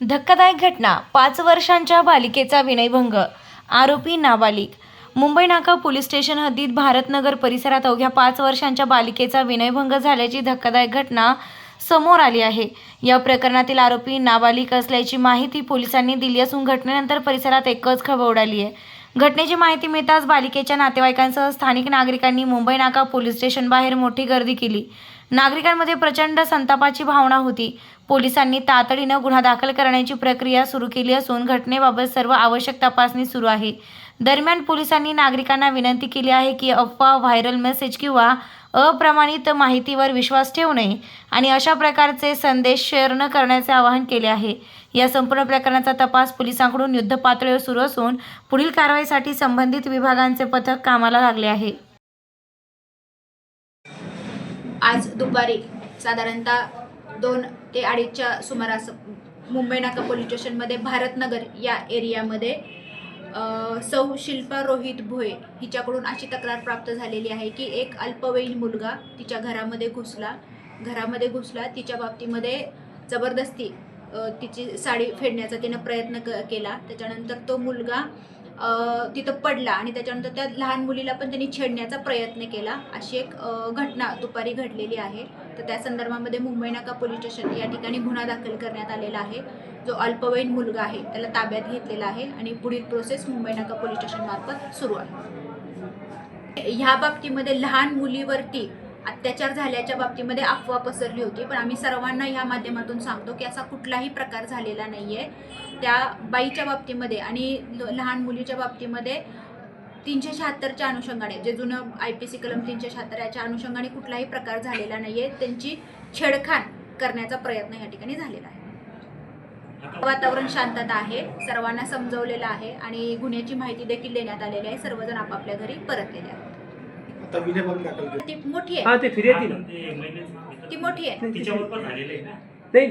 धक्कादायक घटना. पाच वर्षांच्या बालिकेचा विनयभंग. आरोपी नाबालिक मुंबई नाका पोलीस स्टेशन हद्दीत भारतनगर परिसरात अवघ्या पाच वर्षांच्या बालिकेचा विनयभंग झाल्याची धक्कादायक घटना समोर आली आहे. या प्रकरणातील आरोपी नाबालिक असल्याची माहिती पोलिसांनी दिली असून घटनेनंतर परिसरात एकच खळबळ उडाली आहे. घटनेची माहिती मिळताच बालिकेच्या नातेवाईकांसह स्थानिक नागरिकांनी मुंबई नाका पोलीस स्टेशन बाहेर मोठी गर्दी केली. नागरिकांमध्ये प्रचंड संतापाची भावना होती. पोलिसांनी तातडीनं गुन्हा दाखल करण्याची प्रक्रिया सुरू केली असून घटनेबाबत सर्व आवश्यक तपासणी सुरू आहे. दरम्यान पोलिसांनी नागरिकांना विनंती केली आहे की अफवा व्हायरल मेसेज किंवा अप्रमाणित माहितीवर विश्वास ठेवू नये आणि अशा प्रकारचे संदेश शेअर न करण्याचे आवाहन केले आहे. या संपूर्ण प्रकरणाचा तपास पोलिसांकडून युद्धपातळीवर सुरू असून पुढील कारवाईसाठी संबंधित विभागांचे पथक कामाला लागले आहे. आज दुपारी साधारणतः दोन ते अडीचच्या सुमारास मुंबई नाका पोलीस स्टेशनमध्ये भारतनगर या एरियामध्ये सौ शिल्पा रोहित भोये हिच्याकडून अशी तक्रार प्राप्त झालेली आहे की एक अल्पवयीन मुलगा तिच्या घरामध्ये घुसला. घरामध्ये घुसला तिच्या बाबतीमध्ये जबरदस्ती तिची साडी फेडण्याचा तिनं प्रयत्न क केला. त्याच्यानंतर तो मुलगा तिथं पडला आणि त्याच्यानंतर त्या लहान मुलीला पण त्यांनी छेडण्याचा प्रयत्न केला. अशी एक घटना दुपारी घडलेली आहे. तर त्या संदर्भामध्ये मुंबई नाका पोलीस स्टेशन या ठिकाणी गुन्हा दाखल करण्यात आलेला आहे. जो अल्पवयीन मुलगा आहे त्याला ताब्यात घेतलेला आहे आणि पुढील प्रोसेस मुंबई नाका पोलीस स्टेशनमार्फत सुरू आहे. ह्या बाबतीमध्ये लहान मुलीवरती अत्याचार झाल्याच्या बाबतीमध्ये अफवा पसरली होती पण आम्ही सर्वांना ह्या माध्यमातून सांगतो की असा कुठलाही प्रकार झालेला नाही आहे त्या बाईच्या बाबतीमध्ये आणि ल- लहान मुलीच्या बाबतीमध्ये तीनशे शहात्तरच्या अनुषंगाने जे जुनं आय पी सी कलम तीनशे शहात्तर याच्या अनुषंगाने कुठलाही प्रकार झालेला नाही आहे त्यांची छेडखाण करण्याचा प्रयत्न या ठिकाणी झालेला आहे. वातावरण शांतता आहे सर्वांना समजवलेलं आहे आणि गुन्ह्याची माहिती देखील देण्यात आलेली आहे सर्वजण आपापल्या घरी परतलेले आहेत. आता विनयभंग दाखल केला ती मोठी हा आहे ते फिर्यादी ना ती मोठी आहे. तिच्यावर पण झालेलं आहे ना?